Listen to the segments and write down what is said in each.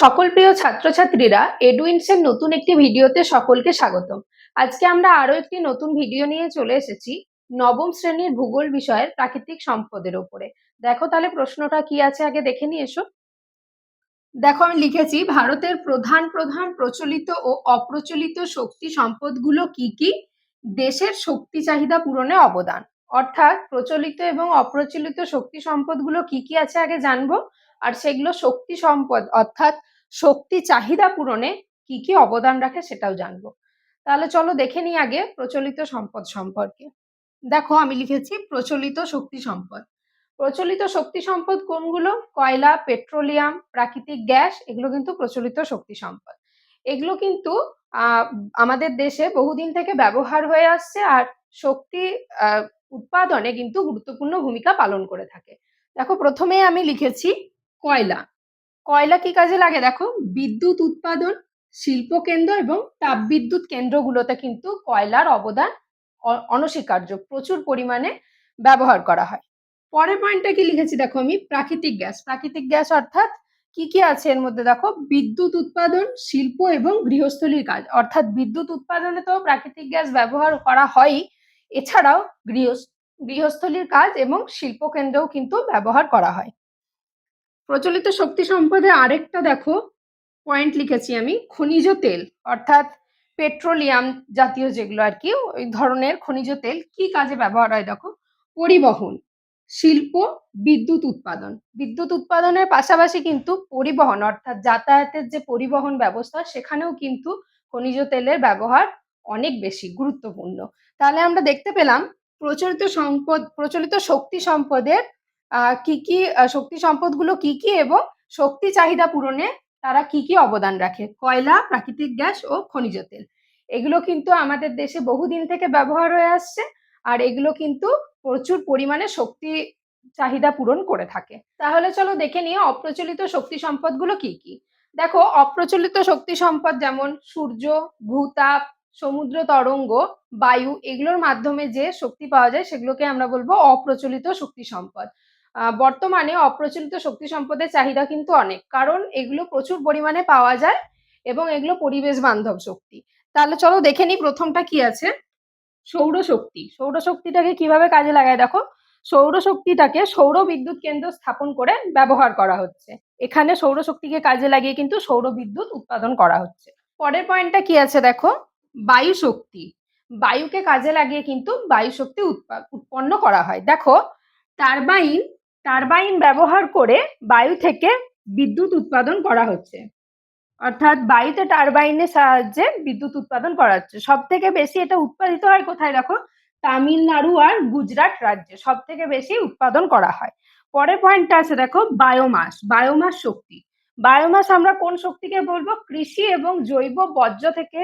সকল প্রিয় ছাত্রছাত্রীরা এডুইন্সের নতুন একটি ভিডিওতে সকলকে স্বাগতম। আজকে আমরা আরও একটি নতুন ভিডিও নিয়ে চলে এসেছি নবম শ্রেণির ভূগোল বিষয়ের প্রাকৃতিক সম্পদের উপরে দেখো তাহলে প্রশ্নটা কি আছে আগে দেখে নিয়ে এসো। দেখো আমি লিখেছি, ভারতের প্রধান প্রধান প্রচলিত ও অপ্রচলিত শক্তি সম্পদগুলো কি কি? দেশের শক্তি চাহিদা পূরণে অবদান। অর্থাৎ প্রচলিত এবং অপ্রচলিত শক্তি সম্পদগুলো কি কি আছে আগে জানব। আর সেগুলো শক্তি সম্পদ, অর্থাৎ শক্তি চাহিদা পূরণে কি কি অবদান রাখে সেটাও জানব। তাহলে চলো দেখে নিই আগে প্রচলিত সম্পদ সম্পর্কে। দেখো আমি লিখেছি প্রচলিত শক্তি সম্পদ। প্রচলিত শক্তি সম্পদ কোনগুলো? কয়লা, পেট্রোলিয়াম, প্রাকৃতিক গ্যাস, এগুলো কিন্তু প্রচলিত শক্তি সম্পদ। এগুলো কিন্তু আমাদের দেশে বহুদিন থেকে ব্যবহার হয়ে আসছে আর শক্তি উৎপাদনে কিন্তু গুরুত্বপূর্ণ ভূমিকা পালন করে থাকে। দেখো প্রথমে আমি লিখেছি কয়লা। কয়লা কি কাজে লাগে? দেখো, বিদ্যুৎ উৎপাদন, শিল্প কেন্দ্র এবং তাপবিদ্যুৎ কেন্দ্রগুলোতে কিন্তু কয়লার অবদান অনস্বীকার্য। প্রচুর পরিমাণে ব্যবহার করা হয়। পরের পয়েন্টটা কি লিখেছি দেখো আমি? প্রাকৃতিক গ্যাস। প্রাকৃতিক গ্যাস অর্থাৎ কি কি আছে এর মধ্যে? দেখো, বিদ্যুৎ উৎপাদন, শিল্প এবং গৃহস্থলীর কাজ। অর্থাৎ বিদ্যুৎ উৎপাদনে তো প্রাকৃতিক গ্যাস ব্যবহার করা হয়ই। এছাড়াও গৃহ গৃহস্থলীর কাজ এবং শিল্প কেন্দ্রেও কিন্তু ব্যবহার করা হয়। প্রচলিত শক্তি সম্পদে আরেকটা দেখো পয়েন্ট লিখেছি আমি, খনিজ তেল, অর্থাৎ পেট্রোলিয়াম জাতীয় যেগুলো আর কি, ওই ধরনের খনিজ তেল কি কাজে ব্যবহার হয় দেখো? পরিবহন, শিল্প, বিদ্যুৎ উৎপাদন। বিদ্যুৎ উৎপাদনের পাশাপাশি কিন্তু পরিবহন, অর্থাৎ যাতায়াতের যে পরিবহন ব্যবস্থা, সেখানেও কিন্তু খনিজ তেলের ব্যবহার অনেক বেশি গুরুত্বপূর্ণ। তাহলে আমরা দেখতে পেলাম প্রচলিত সম্পদ, প্রচলিত শক্তি সম্পদের কি কি শক্তি সম্পদগুলো কি কি এবং শক্তি চাহিদা পূরণে তারা কি কি অবদান রাখে? কয়লা, প্রাকৃতিক গ্যাস ও খনিজ তেল। এগুলো কিন্তু আমাদের দেশে বহুদিন থেকে ব্যবহার হয়ে আসছে আর এগুলো কিন্তু প্রচুর পরিমাণে শক্তি চাহিদা পূরণ করে থাকে। তাহলে চলো দেখে নিয়ে অপ্রচলিত শক্তি সম্পদগুলো কি কি? দেখো, অপ্রচলিত শক্তি সম্পদ যেমন সূর্য, ভূতাপ, সমুদ্র তরঙ্গ, বায়ু, এগুলোর মাধ্যমে যে শক্তি পাওয়া যায় সেগুলোকে আমরা বলব অপ্রচলিত শক্তি সম্পদ। বর্তমানে অপ্রচলিত শক্তি সম্পদের চাহিদা কিন্তু অনেক। কারণ এগুলো প্রচুর পরিমাণে পাওয়া যায় এবং এগুলো পরিবেশ বান্ধব শক্তি। তাহলে চলো দেখে নিই প্রথমটা কি আছে। সৌরশক্তি। সৌরশক্তিটাকে কীভাবে কাজে লাগায় দেখো? সৌরশক্তিটাকে সৌর বিদ্যুৎ কেন্দ্র স্থাপন করে ব্যবহার করা হচ্ছে। এখানে সৌরশক্তিকে কাজে লাগিয়ে কিন্তু সৌর বিদ্যুৎ উৎপাদন করা হচ্ছে। পরের পয়েন্টটা কি আছে দেখো? বায়ু শক্তি বায়ুকে কাজে লাগিয়ে কিন্তু বায়ু শক্তি উৎপা- উৎপন্ন করা হয়। দেখো, টারবাইন টারবাইন ব্যবহার করে বায়ু থেকে বিদ্যুৎ উৎপাদন করা হচ্ছে। অর্থাৎ বায়ুতে টারবাইনের সাহায্যে বিদ্যুৎ উৎপাদন করা হচ্ছে। সব থেকে বেশি এটা উৎপাদিত হয় কোথায় দেখো? তামিলনাড়ু আর গুজরাট রাজ্যে সব থেকে বেশি উৎপাদন করা হয়। পরের পয়েন্টটা আছে দেখো বায়োমাস বায়োমাস শক্তি। বায়োমাস আমরা কোন শক্তিকে বলব? কৃষি এবং জৈব বর্জ্য থেকে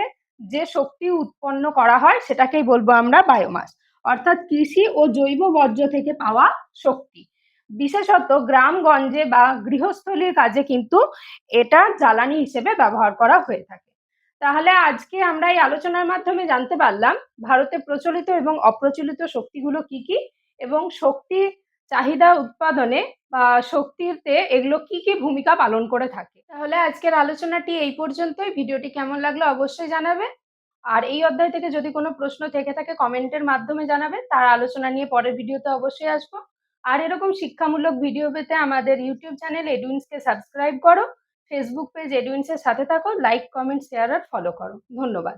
যে শক্তি উৎপন্ন করা হয় সেটাকেই বলব আমরা বায়োমাস অর্থাৎ কৃষি ও জৈব বর্জ্য থেকে পাওয়া শক্তি। বিশেষত গ্রামগঞ্জে বা গৃহস্থলীর কাজে কিন্তু এটা জ্বালানি হিসেবে ব্যবহার করা হয়ে থাকে। তাহলে আজকে আমরা এই আলোচনার মাধ্যমে জানতে পারলাম, ভারতে প্রচলিত এবং অপ্রচলিত শক্তিগুলো কি কি? এবং শক্তি চাহিদা উৎপাদনে বা শক্তিতে এগুলো কি কি ভূমিকা পালন করে থাকে? তাহলে আজকের আলোচনাটি এই পর্যন্তই। ভিডিওটি কেমন লাগল অবশ্যই জানাবে আর এই অধ্যায় থেকে যদি কোনো প্রশ্ন থেকে থাকে, কমেন্টের মাধ্যমে জানাবে তার আলোচনা নিয়ে পরের ভিডিওতে অবশ্যই আসব। আর এরকম শিক্ষামূলক ভিডিও পেতে আমাদের ইউটিউব চ্যানেল এডুইন্সকে সাবস্ক্রাইব করো ফেসবুক পেজ এডুইন্সের সাথে থাকো লাইক কমেন্ট শেয়ার আর ফলো করো। ধন্যবাদ।